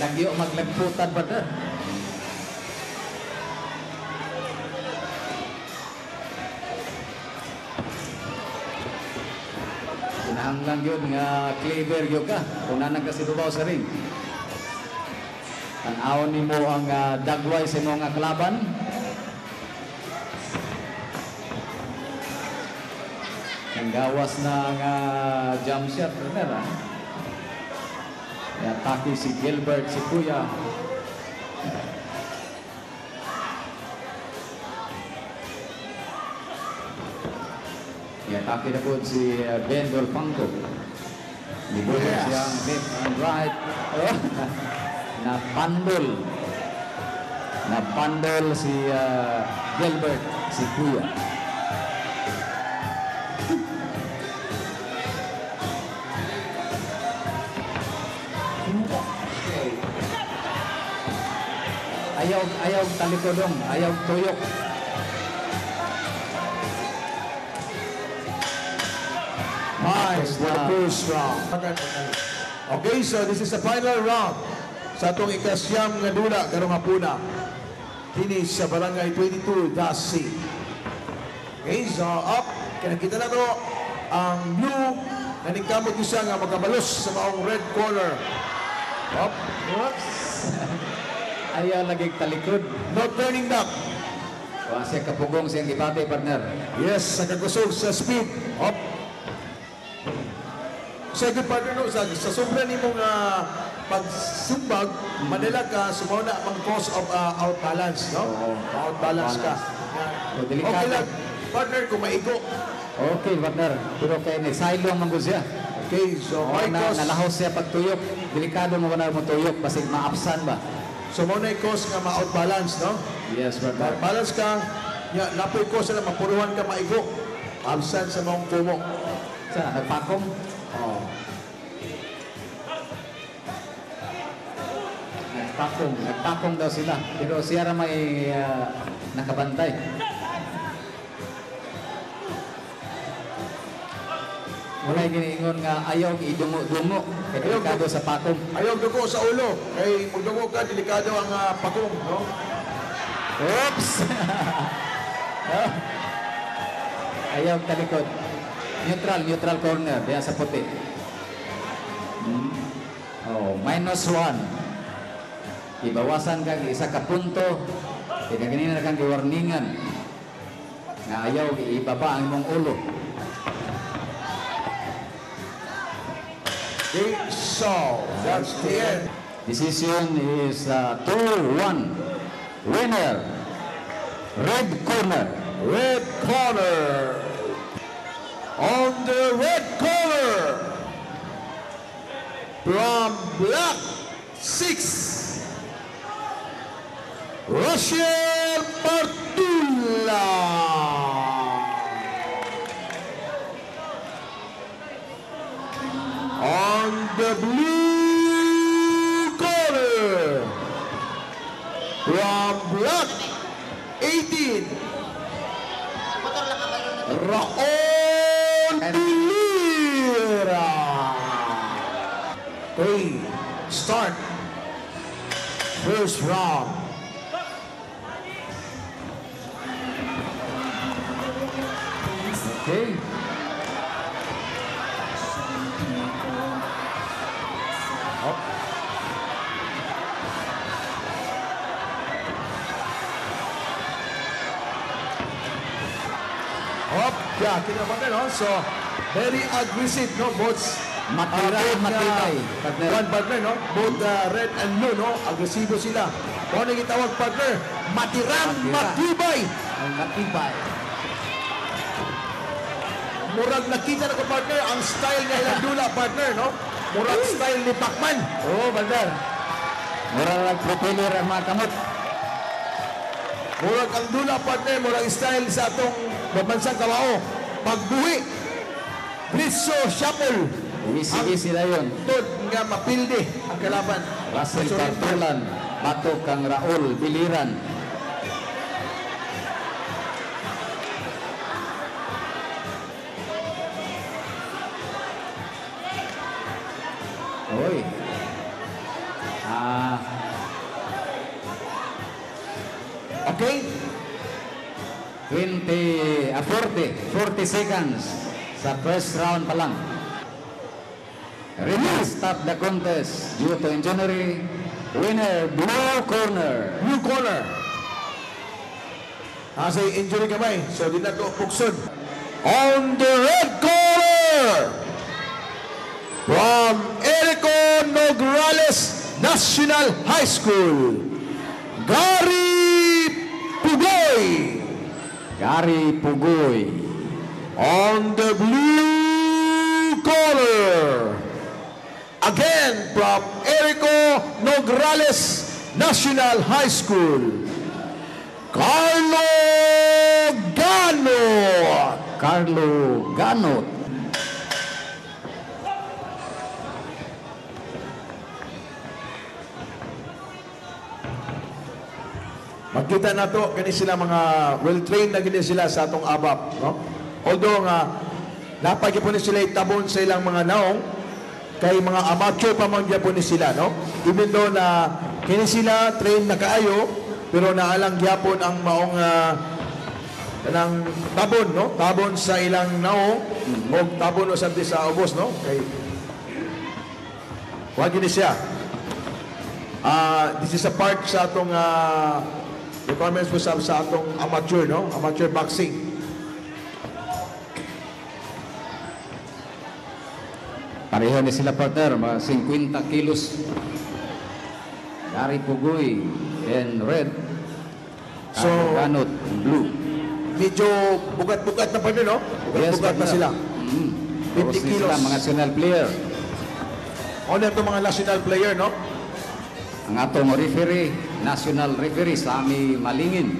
Nagyo maglagputan ba na? Kinahanglan yun nga clever yun ka. Kung nanang kasi dubaw sa ring. Tanawon ni mo ang uh, dagway sa mga kalaban. Ang gawas na nga jump shot, Runner, ha? Atake si Gilbert, si Kuya. Atake na po si uh, Ben Dolpanco. Libulong Yes. siyang left and right. Oh. na pandol. Na pandol si uh, Gilbert, si Kuya. Ayaw, ayaw talikodong, ayaw tuyok. Nice for the first round. Okay, so this is the final round sa atong ikasyam nga dula karong hapuna. Kini sa barangay 22 Dasi. Okay, so up. Kaya kita na to ang blue na ningkamot ko siya nga magabalos sa maong red corner. Up. Oops! Ayaw laging talikod. No turning back. Wa siya kapugong siyang gibate, partner. Yes, sa kagusog sa speed. Up. Sa good partner no, sa, sa sobra ni mong uh, pagsumbag, Manila ka, sumaw na mang cause of uh, out balance, no? Oo. Out balance ka. So, delikado. Okay lang, partner, kung maigo. Okay, partner. Pero kay ni Silo man gud siya. Okay, so Oh, may na, nalahos siya pagtuyok. Delikado mo na mo tuyok basig maapsan ba? So mo na cause nga ma-out balance, no? Yes, partner. Balance ka, ya, napoy cause na mapuruhan ka maigo. Absent sa mong kumo. Sa nagpakong. Oh. Nagpakong. Nagpakong daw sila. Pero siya may ah, nakabantay. Wala giniingon nga ayaw idungo-dungo. Kaya Ayaw delikado sa pakong. Ayaw dugo sa ulo. Kay kung dugo ka, delikado ang uh, pakong, no? Oops! Ayaw talikod. Neutral, neutral corner. Diyan sa puti. Hmm. Oh, minus one. Ibawasan kang isa ka punto. Kaya ganina na kang giwarningan. Nga ayaw ibaba ang imong ulo. Okay, so that's the end. Decision is uh, 2-1. Winner. Red corner. Red corner. On the red corner. From black six. Rochelle Partula. On the blue corner. From black 18. Raon Pilira. Okay, start. First round. Okay. Yeah, kinabagan, no? So, very aggressive, no? Both Matira, uh, both, matibay, uh. One partner, no? Both uh, red and blue, no? Agresibo sila. Kung ano yung tawag partner? Matiran, Matira. matibay. Ang matibay. Murag nakita na ko partner, ang style niya ilang dula partner, no? Murag style ni Pacman. Oo, oh, Bandar. Mura lang propeller ang mga kamot. Murag ang dula partner, murag style sa atong babansang kawao. Pagbuhi. Blitzo Shuffle. Easy-easy na yun. Tod nga mapildi ang kalaban. Russell. Cartulan, Bato kang Raul, Biliran. Oy. Ah, Okay? 20, ah, 40, 40 seconds sa first round pa lang. Referee stop the contest due to injury. Winner, blue corner. Blue corner. Yung injury kamay. So, di na. On the red corner, from Erico Nograles National High School, Gary. Gary Pugoy. On the blue corner, again from Erico Nograles National High School, Carlo Gano. Carlo Ganot. Magkita na to, kani sila mga well-trained na gini sila sa atong abap. No? Although nga, napagyan ni sila itabon sa ilang mga naong, kay mga amateur pa man gyapon ni sila, no? Even though na kini sila train na kaayo, pero naalang gyapon ang maong uh, kanang tabon, no? Tabon sa ilang naong, o tabon o sabi sa ubos, no? Kay Wag ni siya. Ah, this is a part sa atong ah, requirements po sa, sa atong amateur, no? Amateur boxing. Pareho ni sila partner, mga 50 kilos. Gary Pugoy in red. So- in blue. Medyo bugat-bugat na pa rin, no? Bugat-bugat na partner. sila. Mm. 50 Tapos kilos. Sila, mga national player. O na itong mga national player, no? Ang atong referee, national referee sa ami Malingin.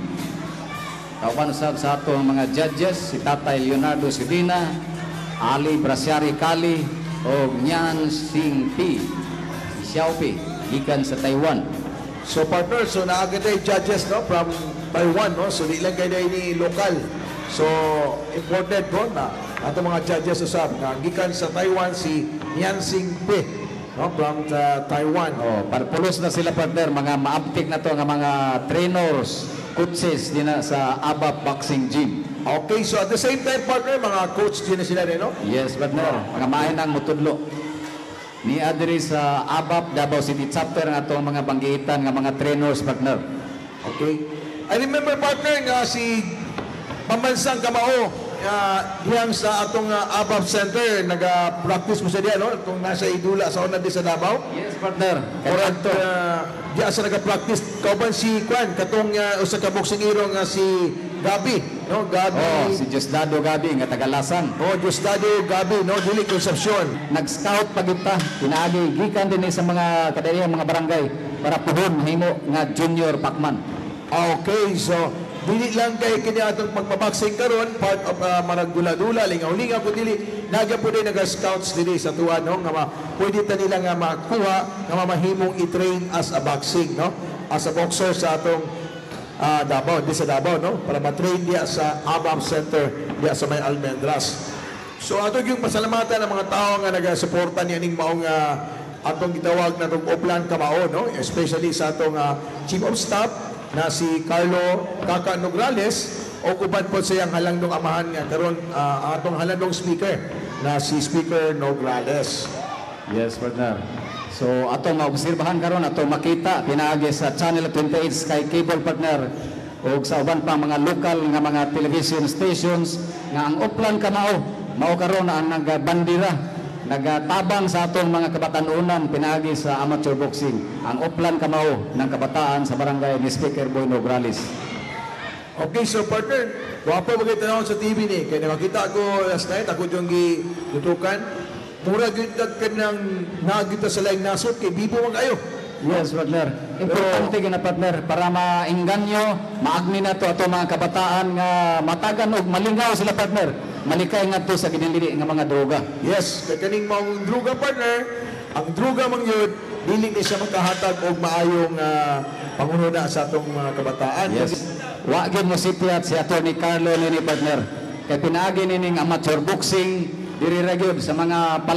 Sab sa atong mga judges, si Tatay Leonardo Sidina, Ali Brasyari Kali, o Nyan Sing Pi, si Xiao Pi, gikan sa Taiwan. So partner, so naagad judges, no? From Taiwan, no? So di lang kayo ini local. So important ko na ato mga judges usab nga gikan sa Taiwan si Yansing Pe, no? From uh, Taiwan. Oh, parpulos na sila partner, mga maabtik na to nga mga trainers, coaches din na sa ABAP Boxing Gym. Okay, so at the same time, partner, mga coach din na sila rin, no? Yes, partner. Mga mahinang mutudlo. Ni adiri sa ABAP Davao City chapter nga atong mga banggitan nga mga trainers partner. Okay. I remember, partner, nga si Pambansang Kamao, uh, diyang sa atong uh, ABAP Center, nag-practice mo sa diyan, no? Kung nasa Idula, sa una di sa Davao. Yes, partner. To. uh, diya sa nag-practice, kauban si Kwan, katong uh, usa ka boxing hero nga si Gabi, no? Gabi. Oh, si Diosdado Gabi nga tagalasan. Oh, Diosdado Gabi, no? Dili Concepcion. Nag-scout pa kita, pinaagi gikan din sa mga kadayang mga barangay para puhon mahimo nga junior Pacman. Okay, so dili lang kay kini atong pagpaboxing karon part of uh, marag dula-dula lingaw-lingaw kun dili naga po din naga-scouts dili sa tuwa no nga ma, pwede ta nila nga makuha nga mamahimong i-train as a boxing no? As a boxer sa atong uh, Davao di sa Davao no? Para ma-train diya sa ABAM Center diya sa may Almendras. So ato yung pasalamatan ng mga tao nga naga-suporta niya ning maong uh, atong gitawag na itong Oplan Kamao, no? especially sa atong uh, Chief of Staff na si Carlo Kaka Nograles o kuban po sa iyang halandong amahan nga karon uh, atong halandong speaker na si Speaker Nograles. Yes, partner. So ato maobserbahan karon ato makita pinaagi sa Channel 28 Sky Cable partner ug sa uban pa mga lokal nga mga television stations nga ang uplan kamao mao karon ang nagbandira nagatabang sa atong mga kabatanunan pinaagi sa amateur boxing ang uplan kamao ng kabataan sa barangay ni Speaker Boy Nograles. Okay, so partner, wapo kayo tanong sa TV ni? Kaya nakakita ko last night, ako yung gilutukan. Mura gyud ka ng nagita sa laing nasot kay Bibo man kayo. Yes, partner. Importante gina partner para maingganyo, maagni na to ato mga kabataan nga matagan og malingaw sila partner. Malikay nga to sa giniliri nga mga droga. Yes, kay kaning mong druga partner, ang druga mang yun, dili ni siya magkahatag og maayong uh, pangununa sa atong mga kabataan. Yes. Wa gyud mo sipiat si Attorney Carlo nini partner. Kay pinaagi nining amateur boxing diri ra sa mga